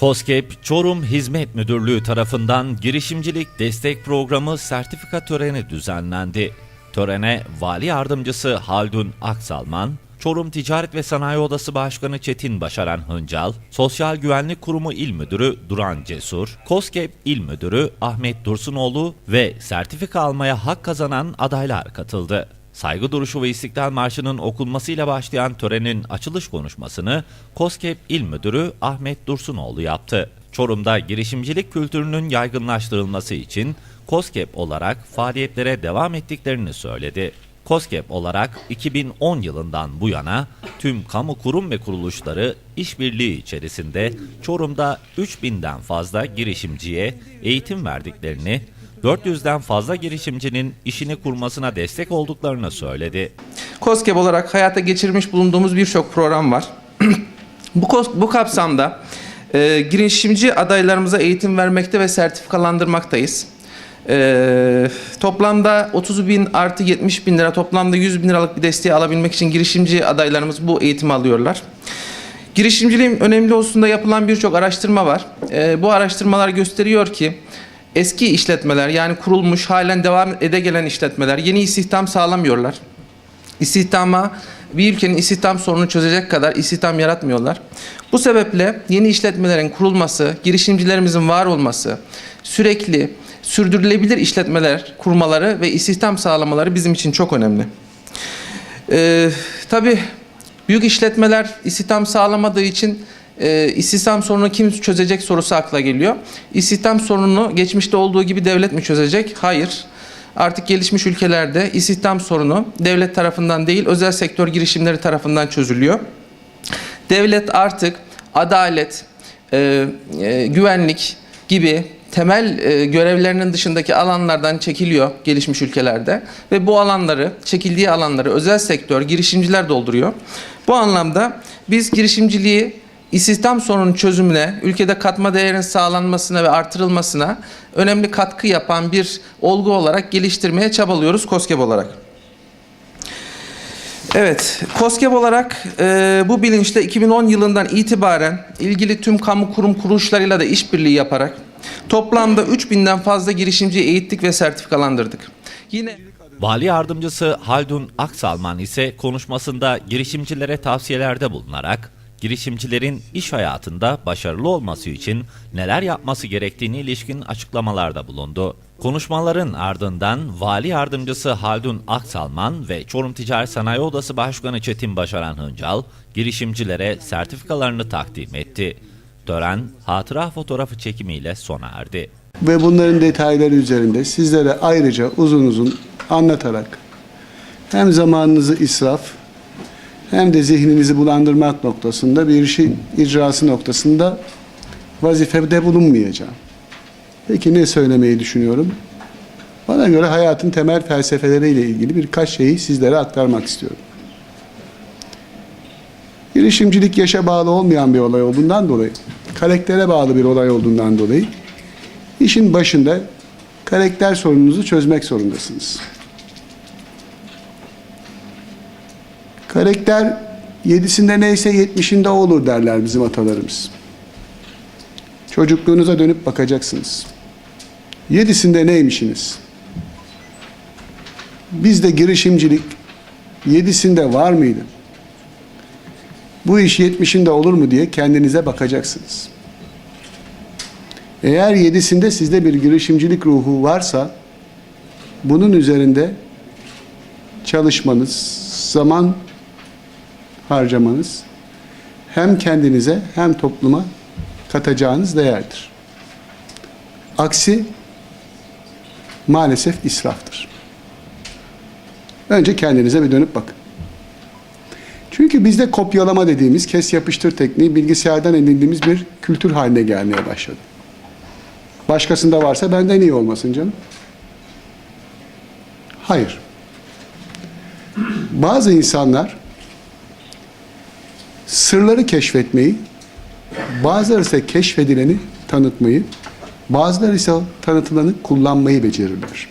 COSGAP Çorum Hizmet Müdürlüğü tarafından girişimcilik destek programı sertifika töreni düzenlendi. Törene Vali Yardımcısı Haldun Aksalman, Çorum Ticaret ve Sanayi Odası Başkanı Çetin Başaran Hıncal, Sosyal Güvenlik Kurumu İl Müdürü Duran Cesur, COSGAP İl Müdürü Ahmet Dursunoğlu ve sertifika almaya hak kazanan adaylar katıldı. Saygı duruşu ve İstiklal Marşı'nın okunmasıyla başlayan törenin açılış konuşmasını COSGAP İl Müdürü Ahmet Dursunoğlu yaptı. Çorum'da girişimcilik kültürünün yaygınlaştırılması için COSGAP olarak faaliyetlere devam ettiklerini söyledi. COSGAP olarak 2010 yılından bu yana tüm kamu kurum ve kuruluşları işbirliği içerisinde Çorum'da 3000'den fazla girişimciye eğitim verdiklerini, 400'den fazla girişimcinin işini kurmasına destek olduklarını söyledi. COSGAP olarak hayata geçirmiş bulunduğumuz birçok program var. bu, bu kapsamda e, girişimci adaylarımıza eğitim vermekte ve sertifikalandırmaktayız. E, toplamda 30 bin artı 70 bin lira toplamda 100 bin liralık bir desteği alabilmek için girişimci adaylarımız bu eğitimi alıyorlar. Girişimciliğin önemli hususunda yapılan birçok araştırma var. E, bu araştırmalar gösteriyor ki eski işletmeler yani kurulmuş halen devam ede gelen işletmeler yeni istihdam sağlamıyorlar. İstihdama bir ülkenin istihdam sorununu çözecek kadar istihdam yaratmıyorlar. Bu sebeple yeni işletmelerin kurulması, girişimcilerimizin var olması, sürekli sürdürülebilir işletmeler kurmaları ve istihdam sağlamaları bizim için çok önemli. Ee, tabii büyük işletmeler istihdam sağlamadığı için e, istihdam sorunu kim çözecek sorusu akla geliyor. İstihdam sorununu geçmişte olduğu gibi devlet mi çözecek? Hayır. Artık gelişmiş ülkelerde istihdam sorunu devlet tarafından değil özel sektör girişimleri tarafından çözülüyor. Devlet artık adalet, e, e, güvenlik gibi temel e, görevlerinin dışındaki alanlardan çekiliyor gelişmiş ülkelerde ve bu alanları, çekildiği alanları özel sektör, girişimciler dolduruyor. Bu anlamda biz girişimciliği istihdam sorunun çözümüne, ülkede katma değerin sağlanmasına ve artırılmasına önemli katkı yapan bir olgu olarak geliştirmeye çabalıyoruz KOSGEB olarak. Evet, KOSGEB olarak e, bu bilinçle 2010 yılından itibaren ilgili tüm kamu kurum kuruluşlarıyla da işbirliği yaparak toplamda 3000'den fazla girişimciyi eğittik ve sertifikalandırdık. Yine Vali Yardımcısı Haldun Aksalman ise konuşmasında girişimcilere tavsiyelerde bulunarak girişimcilerin iş hayatında başarılı olması için neler yapması gerektiğini ilişkin açıklamalarda bulundu. Konuşmaların ardından Vali Yardımcısı Haldun Aksalman ve Çorum Ticaret Sanayi Odası Başkanı Çetin Başaran Hıncal girişimcilere sertifikalarını takdim etti. Tören hatıra fotoğrafı çekimiyle sona erdi. ve bunların detayları üzerinde sizlere ayrıca uzun uzun anlatarak hem zamanınızı israf hem de zihninizi bulandırmak noktasında bir işin icrası noktasında vazifede bulunmayacağım. Peki ne söylemeyi düşünüyorum? Bana göre hayatın temel felsefeleriyle ilgili birkaç şeyi sizlere aktarmak istiyorum. Girişimcilik yaşa bağlı olmayan bir olay olduğundan dolayı, karaktere bağlı bir olay olduğundan dolayı İşin başında karakter sorununuzu çözmek zorundasınız. Karakter yedisinde neyse yetmişinde olur derler bizim atalarımız. Çocukluğunuza dönüp bakacaksınız. Yedisinde neymişsiniz? Bizde girişimcilik yedisinde var mıydı? Bu iş yetmişinde olur mu diye kendinize bakacaksınız. Eğer yedisinde sizde bir girişimcilik ruhu varsa bunun üzerinde çalışmanız, zaman harcamanız hem kendinize hem topluma katacağınız değerdir. Aksi maalesef israftır. Önce kendinize bir dönüp bakın. Çünkü bizde kopyalama dediğimiz kes yapıştır tekniği bilgisayardan edindiğimiz bir kültür haline gelmeye başladı. Başkasında varsa benden iyi olmasın canım. Hayır. Bazı insanlar sırları keşfetmeyi, bazıları ise keşfedileni tanıtmayı, bazıları ise tanıtılanı kullanmayı becerirler.